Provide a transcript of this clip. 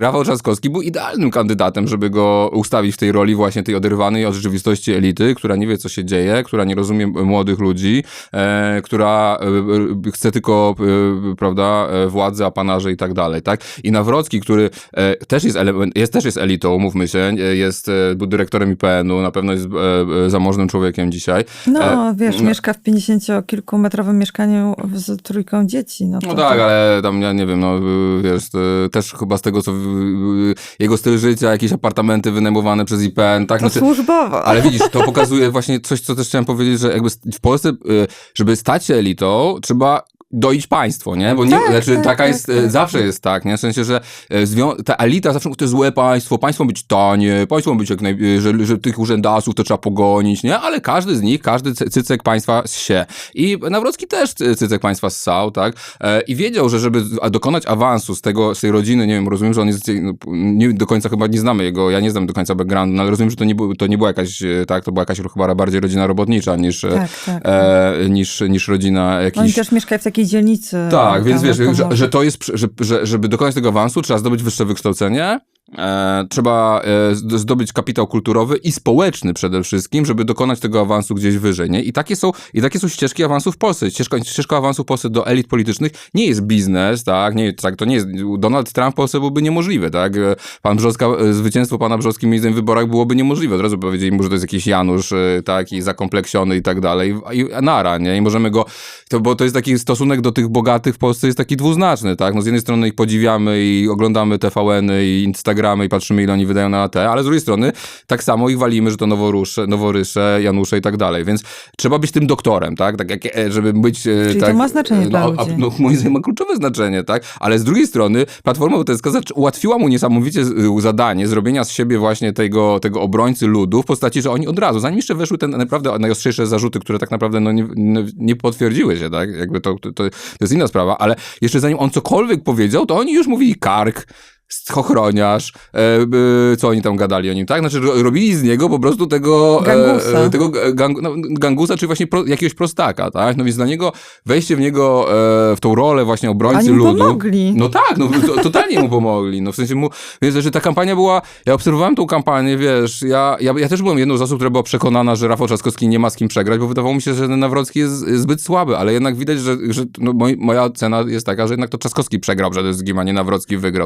Rafał Trzaskowski był idealnym kandydatem, żeby go ustawić w tej roli właśnie tej oderwanej od rzeczywistości elity, która nie wie, co się dzieje, która nie rozumie młodych ludzi, e, która e, chce tylko, e, prawda, e, władzy, apanarze i tak dalej, tak? I Nawrocki, który e, też jest, element, jest, też jest elitą, mówmy się, e, jest, był dyrektorem IPN-u, na pewno jest zamożnym człowiekiem dzisiaj. No, wiesz, no. mieszka w 50-kilkumetrowym mieszkaniu z trójką dzieci. No, to No tak, ale tam ja nie wiem, no wiesz, też chyba z tego co jego styl życia, jakieś apartamenty wynajmowane przez IPN, tak? To Znaczy, służbowo. ale widzisz, to pokazuje właśnie coś, co też chciałem powiedzieć, że jakby w Polsce, y, żeby stać się elitą, trzeba doić państwo, nie? Bo nie, Tak, znaczy, tak, taka tak, jest, y, tak. zawsze jest tak, nie? W sensie, że zwią- ta elita zawsze jest złe państwo, państwo być tanie, państwo być jak naj... y, że, że tych urzędasów to trzeba pogonić, nie? Ale każdy z nich, każdy cy- cycek państwa się. I Nawrocki też cy- cycek państwa ssał, tak? E, I wiedział, że żeby dokonać awansu z tego, z tej rodziny, nie wiem, rozumiem, że on jest, nie do końca chyba nie znamy jego, ja nie znam do końca backgroundu, no, ale rozumiem, że to nie, był, to nie była jakaś, e, tak, to była jakaś chyba bardziej rodzina robotnicza niż, e, Tak, tak. e, niż, niż rodzina jakiś... Oni też mieszkają w takiej dzielnicy. Tak, więc wiesz, że, że to jest, że, że, żeby dokonać tego awansu, trzeba zdobyć wyższe wykształcenie, e, trzeba e, zd- zdobyć kapitał kulturowy i społeczny przede wszystkim, żeby dokonać tego awansu gdzieś wyżej, nie? I takie są, i takie są ścieżki awansu w Polsce. Ścieżka, ścieżka awansu w Polsce do elit politycznych nie jest biznes, tak? Nie, tak, to nie jest, Donald Trump w Polsce byłby niemożliwy, tak? E, Pan Brzoska, zwycięstwo pana Brzoski moim zdaniem w wyborach byłoby niemożliwe. Od razu powiedzieli mu, że to jest jakiś Janusz, tak? I zakompleksiony i tak dalej. I, nara, nie? I możemy go, to, bo to jest taki stosunek do tych bogatych w Polsce jest taki dwuznaczny, tak? No z jednej strony ich podziwiamy i oglądamy TVN-y i Instagramy i patrzymy, ile oni wydają na AT, ale z drugiej strony tak samo ich walimy, że to noworusze, noworysze, Janusze i tak dalej. Więc trzeba być tym doktorem, tak? Tak jak, e, żeby być... e, Czyli to tak, ma znaczenie no, dla ludzi. No, moim zdaniem ma kluczowe znaczenie, tak? Ale z drugiej strony Platforma Obywatelska ułatwiła mu niesamowicie zadanie zrobienia z siebie właśnie tego, tego obrońcy ludu w postaci, że oni od razu, zanim jeszcze weszły te naprawdę najostrzejsze zarzuty, które tak naprawdę no, nie, nie, nie potwierdziły się, tak? Jakby to, to, to jest inna sprawa, ale jeszcze zanim on cokolwiek powiedział, to oni już mówili kark, schochroniarz, e, e, co oni tam gadali o nim, tak? Znaczy ro, robili z niego po prostu tego Gangusa. E, tego gang, no, gangusa, czy właśnie pro, jakiegoś prostaka, tak? No więc dla niego, wejście w niego, e, w tą rolę właśnie obrońcy ludu. pomogli. No tak, no to, totalnie mu pomogli. No w sensie mu, więc że ta kampania była, ja obserwowałem tą kampanię, wiesz, ja, ja, ja też byłem jedną z osób, która była przekonana, że Rafał Trzaskowski nie ma z kim przegrać, bo wydawało mi się, że ten Nawrocki jest zbyt słaby, ale jednak widać, że, że no, moj, moja cena jest taka, że jednak to Trzaskowski przegrał przede wszystkim, a nie Nawrocki wygrał.